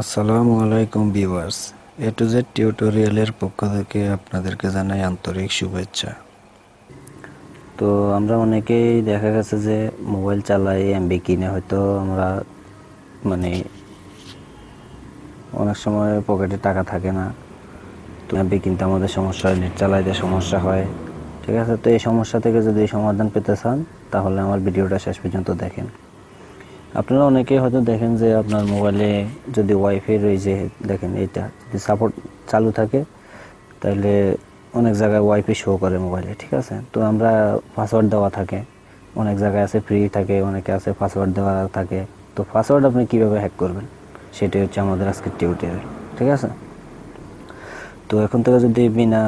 আসসালামু আলাইকুম viewers. A to Z টিউটোরিয়ালের পক্ষ থেকে আপনাদেরকে জানাই আন্তরিক শুভেচ্ছা। তো আমরা অনেকেই দেখা গেছে যে মোবাইল চালাই এমবি কিনে। হয়তো আমরা মানে অনেক সময় পকেটে টাকা থাকে না। তো এমবি কিনতে আমাদের সমস্যা হয় নেট চালাইতে সমস্যা হয়। ঠিক আছে? তো এই সমস্যা থেকে যদি সমাধান পেতে চান, তাহলে আমার ভিডিওটা শেষ পর্যন্ত দেখেন। আপনারা অনেকেই হয়তো দেখেন যে আপনার মোবাইলে যদি ওয়াইফাই রয়েছে দেখেন এটা যদি সাপোর্ট চালু থাকে তাহলে অনেক জায়গায় ওয়াইফাই শো করে মোবাইলে ঠিক আছে? তো আমরা পাসওয়ার্ড দেওয়া থাকে, অনেক জায়গায় আছে ফ্রি থাকে, অনেকে আছে পাসওয়ার্ড দেওয়া থাকে। তো পাসওয়ার্ড আপনি কীভাবে হ্যাক করবেন? সেটাই হচ্ছে আমাদের আজকের টিউটোরিয়াল ঠিক আছে? তো এখন থেকে যদি বিনা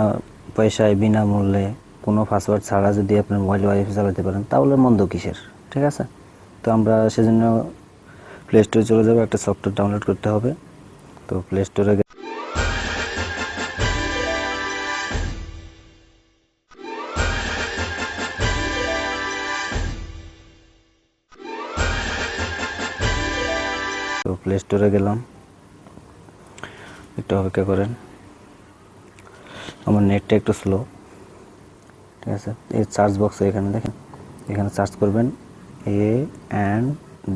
পয়সায় বিনামূল্যে কোনো পাসওয়ার্ড ছাড়া যদি আপনি মোবাইল ওয়াইফাই চালাতে পারেন, তাহলে মন্দ কিসের, ঠিক আছে? তো আমরা সেজন্য প্লে স্টোরে চলে যাব। একটা সফটওয়্যার ডাউনলোড করতে হবে। তো প্লে স্টোরে তো প্লে স্টোরে গেলাম। একটু অপেক্ষা করেন। আমার নেটটা একটু স্লো ঠিক আছে? এই চার্জ বক্সে এখানে দেখেন। এখানে চার্জ করবেন। A N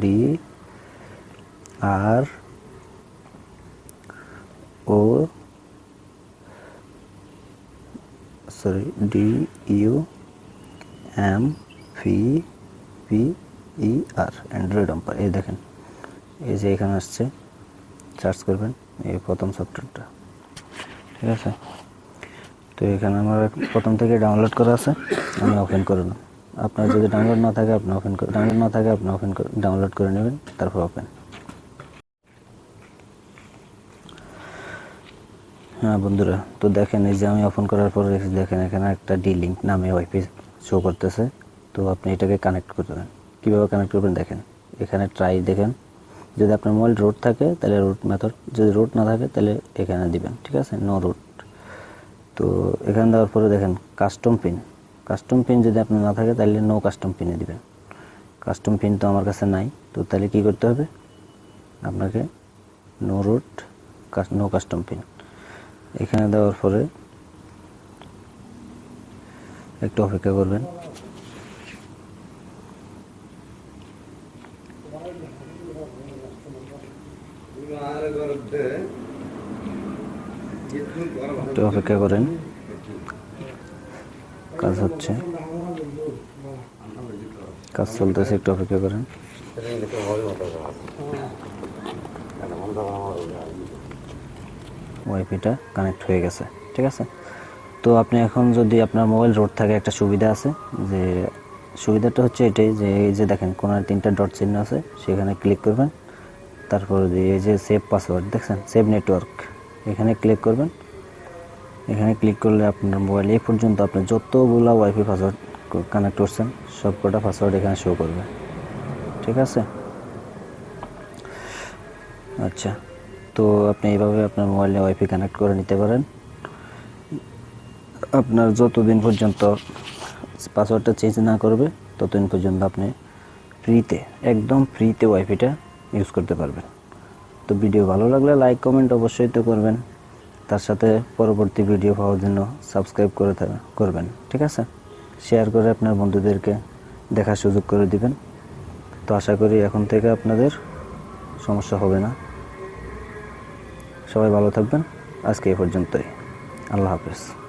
D R O sorry D U M V P E R Android অম্পার এই দেখেন, এই যে এখানে আসছে সার্চ করবেন, এই প্রথম সফটওয়্যারটা ঠিক আছে? তো এখানে আমার প্রথম থেকে ডাউনলোড করা আছে, আমি ওপেন করে নেব আপনার যদি ডাউনলোড না থাকে, আপনি ওপেন করে ডাউনলোড না থাকে, আপনি ওপেন করে ডাউনলোড করে নেবেন, তারপর ওপেন হ্যাঁ বন্ধুরা, তো দেখেন এই যে আমি ওপেন করার পর দেখেন এখানে একটা ডি লিঙ্ক নামে ওয়াইফাই শো করতেছে। তো আপনি এটাকে কানেক্ট করবেন কীভাবে কানেক্ট করবেন দেখেন, এখানে ট্রাই দেখেন। যদি আপনার মোবাইল রুট থাকে, তাহলে রুট মেথড যদি রুট না থাকে, তাহলে এখানে দিবেন, ঠিক আছে? নো রুট তো এখানে দেওয়ার পরে দেখেন কাস্টম পিন কাস্টম পিন যদি আপনার না থাকে, তাহলে নো কাস্টম পিনে দিবেন। কাস্টম পিন তো আমার কাছে নাই। তো তাহলে কী করতে হবে? আপনাকে no root no custom pin এখানে দেওয়ার পরে একটু অপেক্ষা করবেন। একটু অপেক্ষা করেন। কাজ হচ্ছে। কাজ চলতেছে, একটু অপেক্ষা করেন। ওয়াইফাইটা কানেক্ট হয়ে গেছে, ঠিক আছে? তো আপনি এখন যদি আপনার মোবাইল রোড থাকে, একটা সুবিধা আছে যে, সুবিধাটা হচ্ছে এটাই যে, এই যে দেখেন কোনো তিনটা ডট চিহ্ন আছে, সেখানে ক্লিক করবেন। তারপর এই যে সেভ পাসওয়ার্ড দেখছেন? সেভ নেটওয়ার্ক এখানে ক্লিক করবেন। এখানে ক্লিক করলে আপনার মোবাইল এই পর্যন্ত আপনি যতগুলো ওয়াইফাই পাসওয়ার্ড কানেক্ট করছেন সব কটা পাসওয়ার্ড এখানে শো করবে। ঠিক আছে? আচ্ছা তো আপনি এইভাবে আপনার মোবাইলে ওয়াইফাই কানেক্ট করে নিতে পারেন। আপনার যতদিন পর্যন্ত পাসওয়ার্ডটা চেঞ্জ না করবে, ততদিন পর্যন্ত আপনি ফ্রিতে একদম ফ্রিতে ওয়াইফাইটা ইউজ করতে পারবেন। তো ভিডিও ভালো লাগলে লাইক কমেন্ট অবশ্যই তো করবেন। তার সাথে পরবর্তী ভিডিও পাওয়ার জন্য সাবস্ক্রাইব করে করবেন, ঠিক আছে? শেয়ার করে আপনার বন্ধুদেরকে দেখার সুযোগ করে দিবেন। তো আশা করি এখন থেকে আপনাদের সমস্যা হবে না। সবাই ভালো থাকবেন। আজকে এ পর্যন্তই। আল্লাহ হাফেজ।